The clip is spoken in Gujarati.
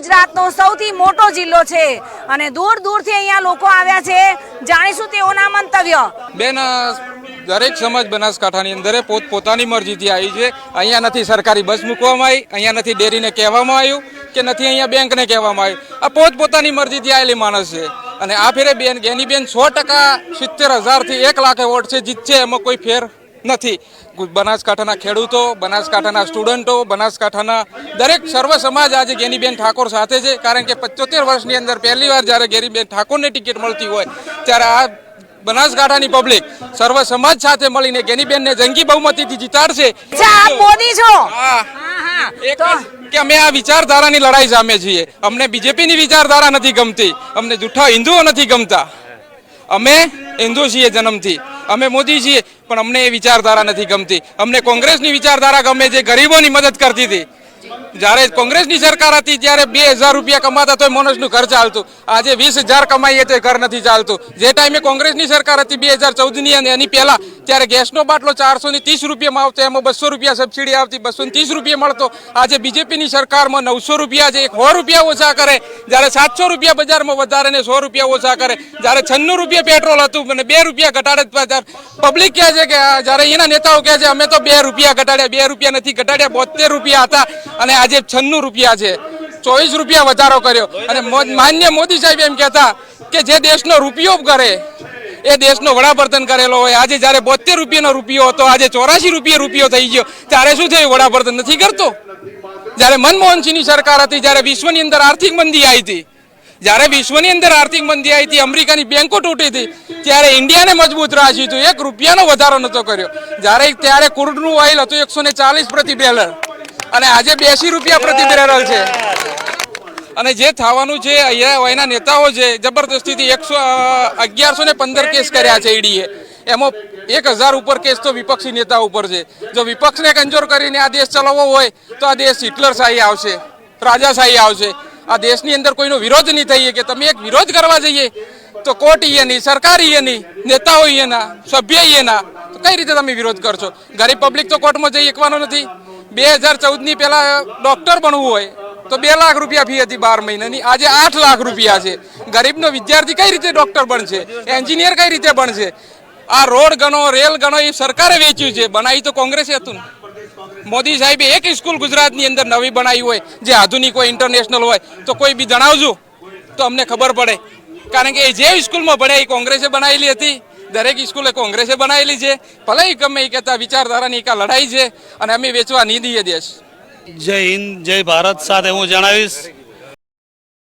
ગુજરાતનો સૌથી મોટો જિલ્લો છે. અને દૂર દૂરથી અહીંયા લોકો આવ્યા છે. જાણીશું તેઓના મંતવ્ય. બેન દરેક સમાજ બનાસકાંઠાની અંદર પોત પોતાની મરજીથી આવી છે. અહીંયા નથી સરકારી બસ મૂકવામાં આવી, અહીંયા નથી ડેરીને કહેવામાં આવ્યું કે નથી અહીંયા બેંકને કહેવામાં આવ્યું. આ પોત પોતાની મરજીથી આવેલી માણસ છે. અને આ ફેરે બેન, એની બેન સો ટકા સિત્તેર હજારથી એક લાખે વોટ છે, જીતશે એમાં કોઈ ફેર? નથી. બનાસકાંઠાના ખેડૂતો બનાસકાંઠાના સ્ટુડન્ટો બનાસકાંઠાના દરેક સર્વ સમાજ આજે ગેનીબેન ઠાકોર સાથે છે. કારણ કે પચોતેર વર્ષની અંદર પહેલી વાર જ્યારે ગેરીબેન ઠાકોરને ટિકિટ મળતી હોય ત્યારે આ બનાસકાંઠાની પબ્લિક સર્વ સમાજ સાથે મળીને ગેનીબેનને જંગી બહુમતીથી જીતાડશે. મોદી છો? કે અમે આ વિચારધારાની લડાઈ સામે છીએ. અમને બીજેપીની વિચારધારા નથી ગમતી. અમને જૂઠા હિન્દુઓ નથી ગમતા. અમે હિન્દુ છીએ જન્મથી અમે મોદી છીએ પણ અમને એ વિચારધારા નથી ગમતી. અમને કોંગ્રેસની વિચારધારા ગમે જે ગરીબોની મદદ કરતી હતી. જ્યારે કોંગ્રેસની સરકાર હતી, ત્યારે બે હજાર રૂપિયા કમાતા તોય માણસનું ઘર ચાલતું. આજે વીસ હજાર કમાઈએ તો ઘર નથી ચાલતું. જે ટાઈમે કોંગ્રેસની સરકાર હતી, બે હજાર ચૌદની અને એની પહેલા ત્યારે ગેસનો બાટલો ચારસો ની ત્રીસ રૂપિયામાં આવતો, એમાં બસો રૂપિયા સબસિડી આવતી, બસો ને ત્રીસ રૂપિયા મળતો. આજે બીજેપીની સરકારમાં નવસો રૂપિયા છે એક સો રૂપિયા ઓછા કરે. જ્યારે સાતસો રૂપિયા બજારમાં વધારે ને સો રૂપિયા ઓછા કરે. જ્યારે છન્નું રૂપિયા પેટ્રોલ હતું અને બે રૂપિયા ઘટાડે પબ્લિક કહે છે કે જ્યારે એના નેતાઓ કહે છે, અમે તો બે રૂપિયા ઘટાડ્યા, બે રૂપિયા નથી ઘટાડ્યા બોતેર રૂપિયા હતા અને આજે છન્નું રૂપિયા છે. ચોવીસ રૂપિયા વધારો કર્યો. અને માન્ય મોદી સાહેબ એમ કહેતા કે જે દેશનો રૂપિયો કરે એ દેશનો વડાપ્રધાન કરેલો હોય. આજે જ્યારે બોતેર રૂપિયાનો રૂપિયો હતો, આજે ચોરાશી રૂપિયા રૂપિયો થઈ ગયો. ત્યારે શું થયું? વડાપ્રધાન નથી કરતો. જ્યારે મનમોહનસિંહની સરકાર હતી, જ્યારે વિશ્વની અંદર આર્થિક મંદી આવી હતી. જ્યારે વિશ્વની અંદર આર્થિક મંદી આવી હતી, અમેરિકાની બેંકો તૂટી હતી. ત્યારે ઇન્ડિયાને મજબૂત રાખ્યું હતું. એક રૂપિયાનો વધારો નહોતો કર્યો. જ્યારે ત્યારે કુર્ડનું ઓઇલ હતું, એકસો ચાલીસ પ્રતિ બેરલ અને આજે બેસી રૂપિયા પ્રતિ બેરલ છે. અને જે થવાનું છે અહીંયા એના નેતાઓ છે જબરદસ્તીથી એકસો અગિયારસો ને પંદર કેસ કર્યા છે ઈડીએ. એમાં એક હજાર ઉપર કેસ તો વિપક્ષી નેતા ઉપર છે. જો વિપક્ષને કંજોર કરીને આ દેશ ચલાવવો હોય તો આ દેશ હિટલરશાહી આવશે રાજાશાહી આવશે. આ દેશની અંદર કોઈનો વિરોધ નહીં થઈએ કે તમે એક વિરોધ કરવા જઈએ તો કોર્ટ ઈએ નહીં સરકાર ઈએ નહીં નેતાઓ ઈએ ના સભ્ય ઈએ ના તો કઈ રીતે તમે વિરોધ કરશો? ગરીબ પબ્લિક તો કોર્ટમાં જઈ શકવાનો નથી. બે હજાર ચૌદની પહેલાં ડૉક્ટર બનવું હોય તો બે લાખ રૂપિયા ફી હતી બાર મહિનાની. આજે આઠ લાખ રૂપિયા છે. ગરીબનો વિદ્યાર્થી કઈ રીતે ડોક્ટર બનશે? એન્જિનિયર કઈ રીતે બનશે? આ રોડ ગણો, રેલ ગણો, એ સરકારે વેચ્યું છે. બનાવી તો કોંગ્રેસે હતું મોદી સાહેબે એક સ્કૂલ ગુજરાતની અંદર નવી બનાવી હોય, જે આધુનિક હોય ઇન્ટરનેશનલ હોય, તો કોઈ બી જણાવજો. તો અમને ખબર પડે. કારણ કે એ જે સ્કૂલમાં ભણ્યા, એ કોંગ્રેસે બનાવેલી હતી. દરેક સ્કૂલે કોંગ્રેસે બનાવેલી છે. ભલે ગમે એ કહેતા વિચારધારાની એક લડાઈ છે, અને અમે વેચવા નહીં દઈએ દેશ. જય હિન્દ જય ભારત સાથે હું જણાવીશ.